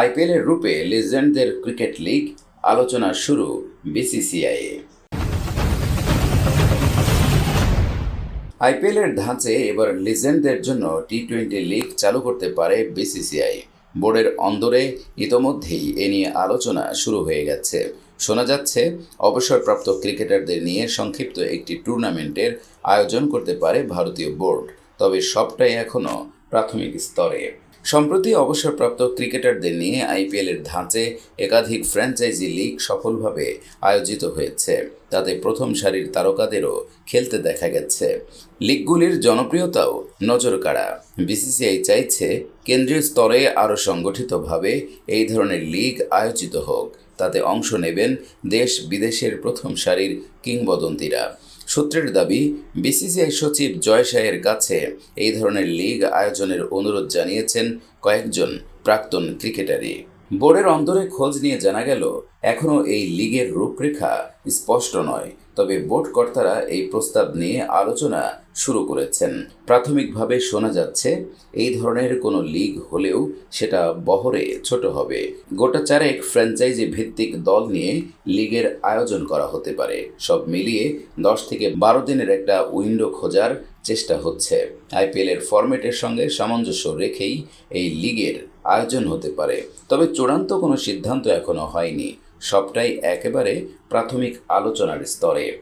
আইপিএলের রূপে লেজেন্ডদের cricket league আলোচনা শুরু বিসিসিআইয়ে আইপিএলের ধাঁচে এবার লিজেন্ডদের জন্য টি টোয়েন্টি লিগ চালু করতে পারে বিসিসিআই। বোর্ডের অন্দরে ইতোমধ্যেই এ নিয়ে আলোচনা শুরু হয়ে গেছে। শোনা যাচ্ছে, অবসরপ্রাপ্ত ক্রিকেটারদের নিয়ে সংক্ষিপ্ত একটি টুর্নামেন্টের আয়োজন করতে পারে ভারতীয় বোর্ড, তবে সবটাই এখনও প্রাথমিক স্তরে। সম্প্রতি অবসরপ্রাপ্ত ক্রিকেটারদের নিয়ে আইপিএলের ধাঁচে একাধিক ফ্র্যাঞ্চাইজি লিগ সফলভাবে আয়োজিত হয়েছে। তাতে প্রথম সারির তারকাদেরও খেলতে দেখা গেছে। লিগগুলির জনপ্রিয়তাও নজর কাড়া বিসিসিআই চাইছে কেন্দ্রীয় স্তরে আরও সংগঠিতভাবে এই ধরনের লিগ আয়োজিত হোক। তাতে অংশ নেবেন দেশ বিদেশের প্রথম সারির কিংবদন্তিরা। সূত্রের দাবি, বিসিসিআই সচিব জয় কাছে এই ধরনের লীগ আয়োজনের অনুরোধ জানিয়েছেন কয়েকজন প্রাক্তন ক্রিকেটারই। বোর্ডের অন্তরে খোঁজ নিয়ে জানা গেল, এখনও এই লিগের রূপরেখা স্পষ্ট নয়। তবে বোর্ড কর্তারা এই প্রস্তাব নিয়ে আলোচনা শুরু করেছেন। প্রাথমিকভাবে শোনা যাচ্ছে, এই ধরনের কোনো লিগ হলেও সেটা বহরে ছোট হবে। গোটা চারেক ফ্র্যাঞ্চাইজি ভিত্তিক দল নিয়ে লিগের আয়োজন করা হতে পারে। সব মিলিয়ে দশ থেকে বারো দিনের একটা উইন্ডো খোঁজার চেষ্টা হচ্ছে। আইপিএলের ফরম্যাটের সঙ্গে সামঞ্জস্য রেখেই এই লিগের আয়োজন হতে পারে। তবে চূড়ান্ত কোনো সিদ্ধান্ত এখনও হয়নি। সবটাই একেবারে প্রাথমিক আলোচনার স্তরে।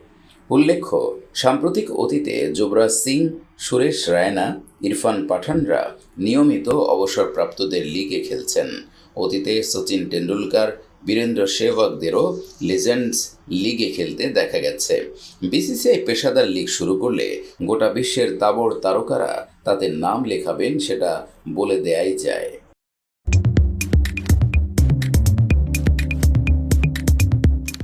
উল্লেখ্য, সাম্প্রতিক অতীতে যুবরাজ সিং, সুরেশ রায়না, ইরফান পাঠানরা নিয়মিত অবসরপ্রাপ্তদের লিগে খেলছেন। অতীতে সচিন টেন্ডুলকার বীরেন্দ্র সেহবাগদেরও লেজেন্ডস লিগে খেলতে দেখা গেছে। বিসিসিআই পেশাদার লিগ শুরু করলে গোটা বিশ্বের তাবড় তারকারা তাতে নাম লেখাবেন সেটা বলে দেয়াই যায়।